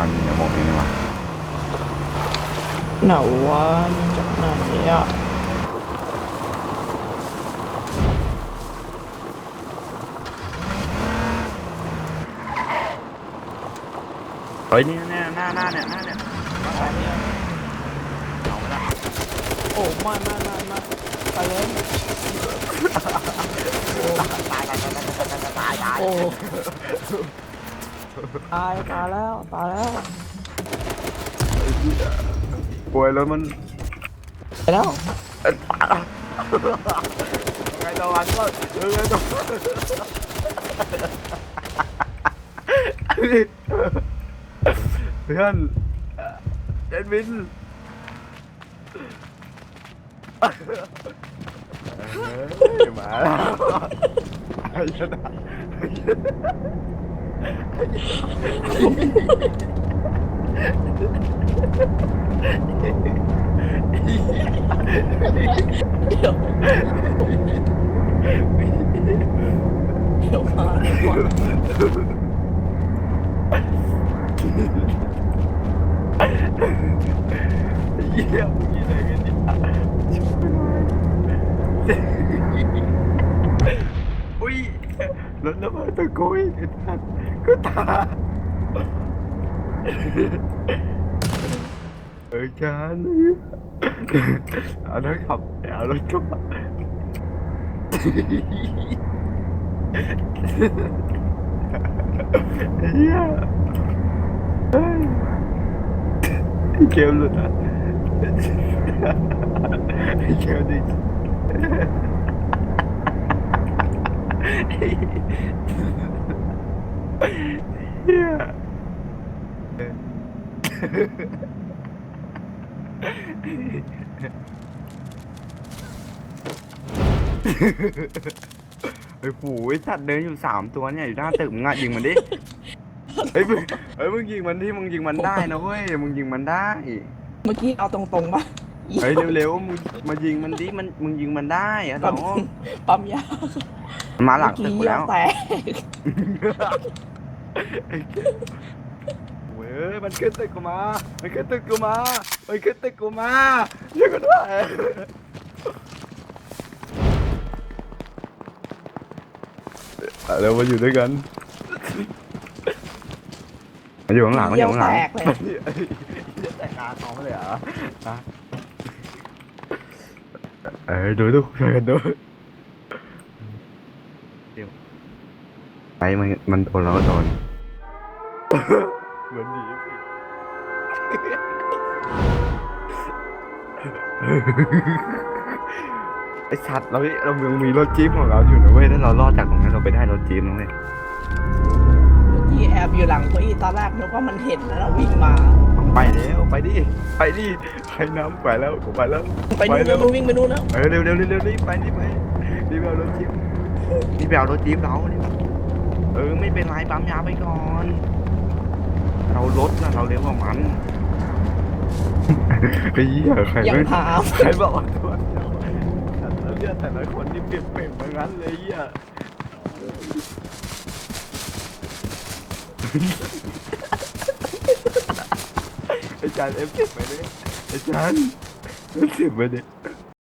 ตอนนี้จะบอกนี่วะไหนวะมาจากไหนอะเฮ้ยเนี่ยเนี่ยหน้าหน้าเนี่ยหน้าเนี่ยเอาไปละโอ้ม่ไม่ไม่ไม่ไปเลยตายตายตายตายตายตายโอ้ ตายตายแล้วตายแล้วป่วยแล้วมันไปแล้วไงตะวันก็เออไงตะวันเพื่อนเอ็ดวินเฮ้ยมาแล้วไอ้ชนะ เดี๋ยวเดี๋ยวมาเดี๋ยวมาเยี่ยมยี่ไหนกันเนี่ยอุ้ย รถน้ำมันตะโกยไอ้ท่านก็ตาเออจานเอารถขับเอารถขับเฮียเฮ้ยเกมหลุดอะเกมดิ เฮียไอ้ผูไอ้สัตว์เดินอยู่สามตัวเนี่ยอยู่หน้าตึกมึงอะยิงมันดิเฮ้ยมึงเฮ้ยมึงยิงมันที่มึงยิงมันได้นะเว้ยมึงยิงมันได้เมื่อกี้เอาตรงๆปะเฮ้ยเร็วๆมึงมายิงมันดิมันมึงยิงมันได้อะปั๊มน้อง ปั๊มยา มันมาหลังตึกเมื่กูอแล้วแตกเว้ยมันขึ้นตึกกูมา มันขึ้นตึกกูมา มันขึ้นตึกกูมาช่วยกันด้วยเรามาอยู่ด้วยกันมาอยู่ข้างหลังมาอเยี่ยยู่วข้างหแตลังกเลยจะแตกกลางท้องเลยเหรอฮะเออดูดูช่วยกันดูเดี๋ยวไปมันมันโดนเราก็โดนเหมือนหนีสิไอสัตว์เราเรายังมีรถจี๊ปของเราอยู่นะเว้ยถ้าเรารอดจากตรงนั้นเราไปได้รถจี๊ปนะเว้ยเมื่อกี้แอบอยู่หลังเก้าอี้ตอนแรกนึกว่ามันเห็นแล้วเราวิ่งมา ไปแล้วไปดิไปดิไปน้ำไปแล้วผมไปแล้วไปดูแล้แล้ววมันวิ่งไปดูแล้วเออเร็วเร็วเร็วเร็วรีบไปรีบไปรีบไปเอารถจี๊ป รีบไปเอารถจี๊ปเราเนี่ยเออไม่เป็นไรปั๊มยาไปก่อน เรารถนะเราเร็วกว่ามันไอ้เหี้ยใครยังไม่พาใครบอกว่าตัวเดียวแต่ละเรื่องแต่ละคนที่เปลี่ยนเปลี่ยนเหมือนกันเลยเหี้ยไอ้จานเอฟเจ็บไปเลยไอ้จานเอฟเจ็บไปเลย